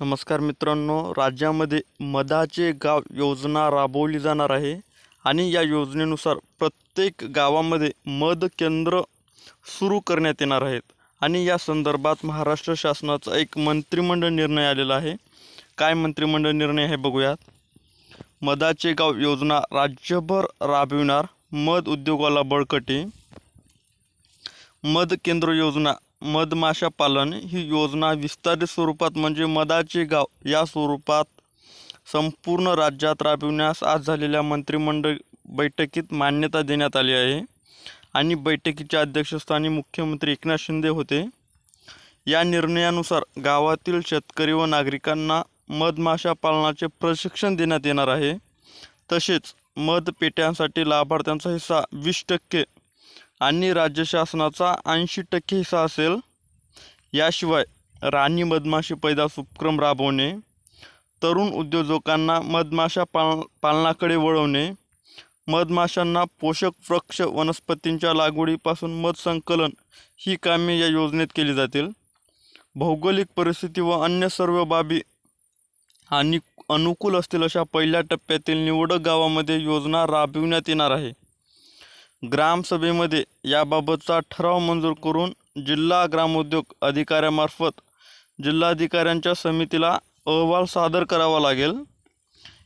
नमस्कार मित्रांनो राज्यामध्ये मधाचे गाव योजना राबवली जाणार आहे आणि या योजनेनुसार प्रत्येक गावामध्ये मध केंद्र सुरू करण्यात येणार आहेत. आणि या संदर्भात महाराष्ट्र शासनाचा एक मंत्रिमंडळ निर्णय आलेला आहे. काय मंत्रिमंडळ निर्णय हे बघूयात. मधाचे गाव योजना राज्यभर राबविणार मध उद्योगाला बळकटी. मध केंद्र योजना मधमाशा पालन ही योजना विस्तारित स्वरूपात म्हणजे मधाचे गाव या स्वरूपात संपूर्ण राज्यात राबविण्यास आज झालेल्या मंत्रिमंडळ बैठकीत मान्यता देण्यात आली आहे. आणि बैठकीच्या अध्यक्षस्थानी मुख्यमंत्री एकनाथ शिंदे होते. या निर्णयानुसार गावातील शेतकरी व नागरिकांना मधमाशा पालनाचे प्रशिक्षण देण्यात येणार आहे. तसेच मध पेट्यांसाठी लाभार्थ्यांचा हिस्सा वीस टक्के आणि राज्य शासनाचा ऐंशी टक्के हिस्सा असेल. याशिवाय राणी मधमाशी पैदास उपक्रम राबवणे तरुण उद्योजकांना मधमाशा पाल पालनाकडे वळवणे मधमाशांना पोषक वृक्ष वनस्पतींच्या लागवडीपासून मध संकलन ही कामे या योजनेत केली जातील. भौगोलिक परिस्थिती व अन्य सर्व बाबी आणि अनुकूल असतील अशा पहिल्या टप्प्यातील निवडक गावामध्ये योजना राबविण्यात येणार आहे. ग्रामसभेमध्ये याबाबतचा ठराव मंजूर करून जिल्हा ग्रामोद्योग अधिकाऱ्यामार्फत जिल्हाधिकाऱ्यांच्या समितीला अहवाल सादर करावा लागेल.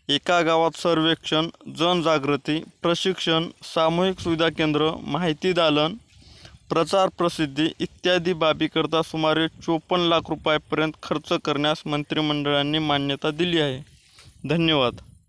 एका गावात सर्वेक्षण जनजागृती प्रशिक्षण सामूहिक सुविधा केंद्र माहिती दालन प्रचार प्रसिद्धी इत्यादी बाबीकरता सुमारे चोपन्न लाख रुपयापर्यंत खर्च करण्यास मंत्रिमंडळाने मान्यता दिली आहे. धन्यवाद.